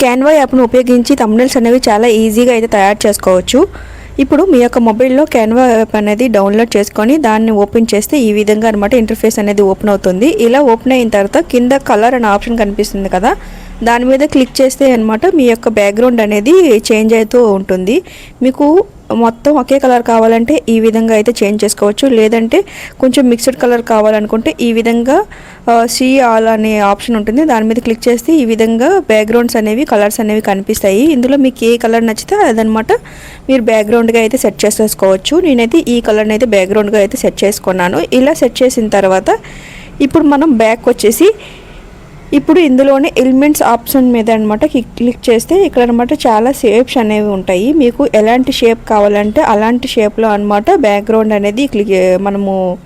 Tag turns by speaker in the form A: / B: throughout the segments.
A: Canva యాప్ను ఉపయోగించి thumbnails అనేవి చాలా ఈజీగా అయితే తయారు చేసుకోవచ్చు. ఇప్పుడు మీ యొక్క మొబైల్లో క్యాన్వా యాప్ అనేది డౌన్లోడ్ చేసుకొని దాన్ని ఓపెన్ చేస్తే ఈ విధంగా అనమాట ఇంటర్ఫేస్ అనేది ఓపెన్ అవుతుంది. ఇలా ఓపెన్ అయిన తర్వాత కింద కలర్ అనే ఆప్షన్ కనిపిస్తుంది కదా దాని మీద క్లిక్ చేస్తే అనమాట మీ యొక్క బ్యాక్గ్రౌండ్ అనేది చేంజ్ అవుతూ ఉంటుంది. మీకు మొత్తం ఒకే కలర్ కావాలంటే ఈ విధంగా అయితే చేంజ్ చేసుకోవచ్చు. లేదంటే కొంచెం మిక్స్డ్ కలర్ కావాలనుకుంటే ఈ విధంగా సీ ఆల్ అనే ఆప్షన్ ఉంటుంది. దాని మీద క్లిక్ చేస్తే ఈ విధంగా బ్యాక్గ్రౌండ్స్ అనేవి కలర్స్ అనేవి కనిపిస్తాయి. ఇందులో మీకు ఏ కలర్ నచ్చితే అదనమాట మీరు బ్యాక్గ్రౌండ్గా అయితే సెట్ చేసేసుకోవచ్చు. నేనైతే ఈ కలర్ని అయితే బ్యాక్గ్రౌండ్గా అయితే సెట్ చేసుకున్నాను. ఇలా సెట్ చేసిన తర్వాత ఇప్పుడు మనం బ్యాక్ వచ్చేసి ఇప్పుడు ఇందులోనే ఎలిమెంట్స్ ఆప్షన్ మీద అనమాట క్లిక్ చేస్తే ఇక్కడ అనమాట చాలా షేప్స్ అనేవి ఉంటాయి. మీకు ఎలాంటి షేప్ కావాలంటే అలాంటి షేప్లో అనమాట బ్యాక్గ్రౌండ్ అనేది క్లిక్ మనము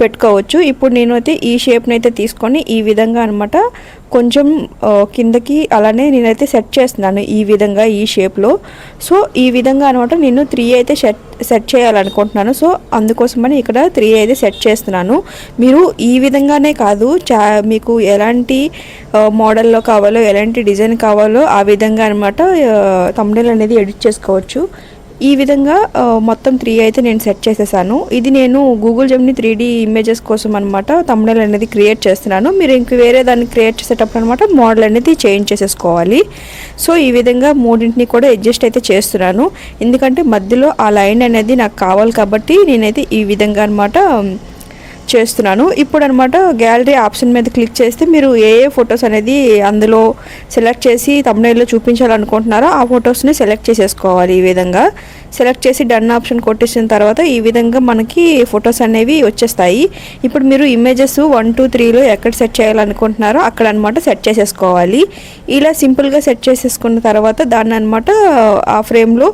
A: పెట్టుకోవచ్చు. ఇప్పుడు నేనైతే ఈ షేప్ని అయితే తీసుకొని ఈ విధంగా అనమాట కొంచెం కిందకి అలానే నేనైతే సెట్ చేస్తున్నాను ఈ విధంగా ఈ షేప్లో. సో ఈ విధంగా అనమాట నేను త్రీ అయితే సెట్ సెట్ చేయాలనుకుంటున్నాను. సో అందుకోసమని ఇక్కడ త్రీ అయితే సెట్ చేస్తున్నాను. మీరు ఈ విధంగానే కాదు చా మీకు ఎలాంటి మోడల్లో కావాలో ఎలాంటి డిజైన్ కావాలో ఆ విధంగా అనమాట తమ్నెల్ అనేది ఎడిట్ చేసుకోవచ్చు. ఈ విధంగా మొత్తం త్రీ అయితే నేను సెట్ చేసేసాను. ఇది నేను Google Gemini three D images కోసం అనమాట తమ్నెల్ అనేది క్రియేట్ చేస్తున్నాను. మీరు ఇంక వేరే దాన్ని క్రియేట్ చేసేటప్పుడు అనమాట మోడల్ అనేది చేంజ్ చేసేసుకోవాలి. సో ఈ విధంగా మూడింటిని కూడా అడ్జస్ట్ అయితే చేస్తున్నాను. ఎందుకంటే మధ్యలో ఆ లైన్ అనేది నాకు కావాలి కాబట్టి నేనైతే ఈ విధంగా అనమాట చేస్తున్నాను. ఇప్పుడు అనమాట గ్యాలరీ ఆప్షన్ మీద క్లిక్ చేస్తే మీరు ఏ ఏ ఫొటోస్ అనేది అందులో సెలెక్ట్ చేసి తమిళలో చూపించాలనుకుంటున్నారో ఆ ఫొటోస్ని సెలెక్ట్ చేసేసుకోవాలి ఈ విధంగా. సెలెక్ట్ చేసి డన్ ఆప్షన్ కొట్టేసిన తర్వాత ఈ విధంగా మనకి ఫొటోస్ అనేవి వచ్చేస్తాయి. ఇప్పుడు మీరు ఇమేజెస్ వన్ టూ త్రీలో ఎక్కడ సెట్ చేయాలనుకుంటున్నారో అక్కడ అనమాట సెట్ చేసేసుకోవాలి. ఇలా సింపుల్గా సెట్ చేసేసుకున్న తర్వాత దాన్ని అనమాట ఆ ఫ్రేమ్లో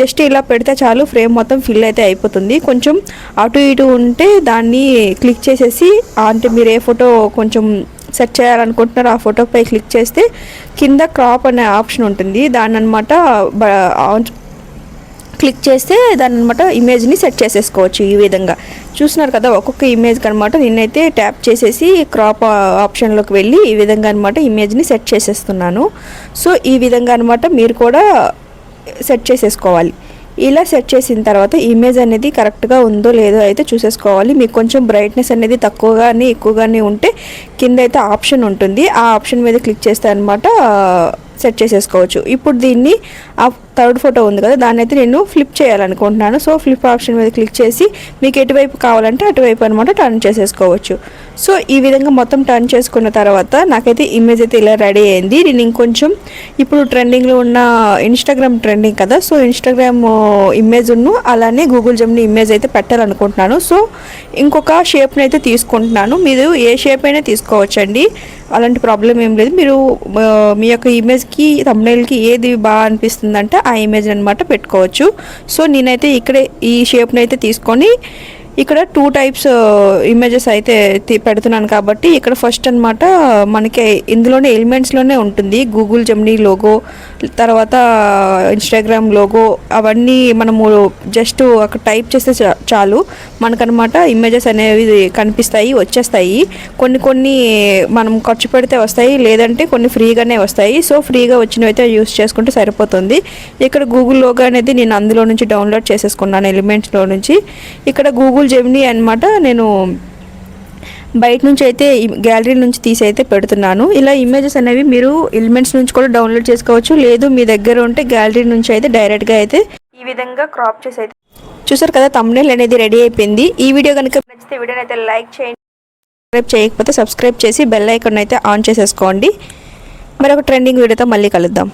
A: జస్ట్ ఇలా పెడితే చాలు ఫ్రేమ్ మొత్తం ఫిల్ అయితే అయిపోతుంది. కొంచెం అటు ఇటు ఉంటే దాన్ని క్లిక్ చేసేసి అంటే మీరు ఏ ఫోటో కొంచెం సెట్ చేయాలనుకుంటున్నారో ఆ ఫోటోపై క్లిక్ చేస్తే కింద క్రాప్ అనే ఆప్షన్ ఉంటుంది. దాన్ని అనమాట క్లిక్ చేస్తే దాని అనమాట ఇమేజ్ని సెట్ చేసేసుకోవచ్చు ఈ విధంగా. చూస్తున్నారు కదా ఒక్కొక్క ఇమేజ్కి అనమాట నేనైతే ట్యాప్ చేసేసి క్రాప్ ఆప్షన్లోకి వెళ్ళి ఈ విధంగా అనమాట ఇమేజ్ని సెట్ చేసేస్తున్నాను. సో ఈ విధంగా అనమాట మీరు కూడా సెట్ చేసేసుకోవాలి. ఇలా సెట్ చేసిన తర్వాత ఇమేజ్ అనేది కరెక్ట్గా ఉందో లేదో అయితే చూసేసుకోవాలి. మీకు కొంచెం బ్రైట్నెస్ అనేది తక్కువగానే ఎక్కువగానే ఉంటే కింద అయితే ఆప్షన్ ఉంటుంది. ఆ ఆప్షన్ మీద క్లిక్ చేస్తే అనమాట సెట్ చేసేసుకోవచ్చు. ఇప్పుడు దీన్ని ఆ థర్డ్ ఫోటో ఉంది కదా దాన్ని అయితే నేను ఫ్లిప్ చేయాలనుకుంటున్నాను. సో ఫ్లిప్ ఆప్షన్ మీద క్లిక్ చేసి మీకు ఎటువైపు కావాలంటే అటువైపు అనమాట టర్న్ చేసేసుకోవచ్చు. సో ఈ విధంగా మొత్తం టర్న్ చేసుకున్న తర్వాత నాకైతే ఇమేజ్ అయితే ఇలా రెడీ అయింది. నేను ఇంకొంచెం ఇప్పుడు ట్రెండింగ్లో ఉన్న ఇన్స్టాగ్రామ్ ట్రెండింగ్ కదా సో ఇన్స్టాగ్రామ్ ఇమేజ్ను అలానే గూగుల్ జమ్ని ఇమేజ్ అయితే పెట్టాలనుకుంటున్నాను. సో ఇంకొక షేప్ని అయితే తీసుకుంటున్నాను. మీరు ఏ షేప్ అయినా తీసుకోవచ్చండి. అలాంటి ప్రాబ్లం ఏం లేదు. మీరు మీ యొక్క ఇమేజ్కి తమ్నైల్కి ఏది బాగా అనిపిస్తుందంటే ఆ ఇమేజ్ అనమాట పెట్టుకోవచ్చు. సో నేనైతే ఇక్కడే ఈ షేప్ని అయితే తీసుకొని ఇక్కడ టూ టైప్స్ ఇమేజెస్ అయితే పెడుతున్నాను కాబట్టి ఇక్కడ ఫస్ట్ అన్నమాట మనకి ఇందులోనే ఎలిమెంట్స్లోనే ఉంటుంది. గూగుల్ జమ్నీ లోగో తర్వాత uh, ఇన్స్టాగ్రామ్ లోగో అవన్నీ మనము జస్ట్ అక్కడ టైప్ చేస్తే చా- చాలు. మనకనమాట ఇమేజెస్ అనేవి కనిపిస్తాయి వచ్చేస్తాయి. కొన్ని కొన్ని మనం ఖర్చు పెడితే వస్తాయి లేదంటే కొన్ని ఫ్రీగానే వస్తాయి. సో ఫ్రీగా వచ్చినవి అయితే యూస్ చేసుకుంటే సరిపోతుంది. ఇక్కడ గూగుల్ లోగో అనేది నేను అందులో నుంచి డౌన్లోడ్ చేసేసుకున్నాను ఎలిమెంట్స్లో నుంచి. ఇక్కడ గూగుల్ జెమినీ అనమాట నేను బయట నుంచి అయితే గ్యాలరీ నుంచి తీసి అయితే పెడుతున్నాను. ఇలా ఇమేజెస్ అనేవి మీరు ఎలిమెంట్స్ నుంచి కూడా డౌన్లోడ్ చేసుకోవచ్చు. లేదు మీ దగ్గర ఉంటే గ్యాలరీ నుంచి అయితే డైరెక్ట్గా అయితే ఈ విధంగా క్రాప్ చేసి అయితే చూసారు కదా తమ్నేల్ అనేది రెడీ అయిపోయింది. ఈ వీడియో కనుక నచ్చితే వీడియోని అయితే లైక్ చేయండి. సబ్స్క్రైబ్ చేయకపోతే సబ్స్క్రైబ్ చేసి బెల్ ఐకాన్ అయితే ఆన్ చేసేసుకోండి. మరొక ట్రెండింగ్ వీడియోతో మళ్ళీ కలుద్దాం.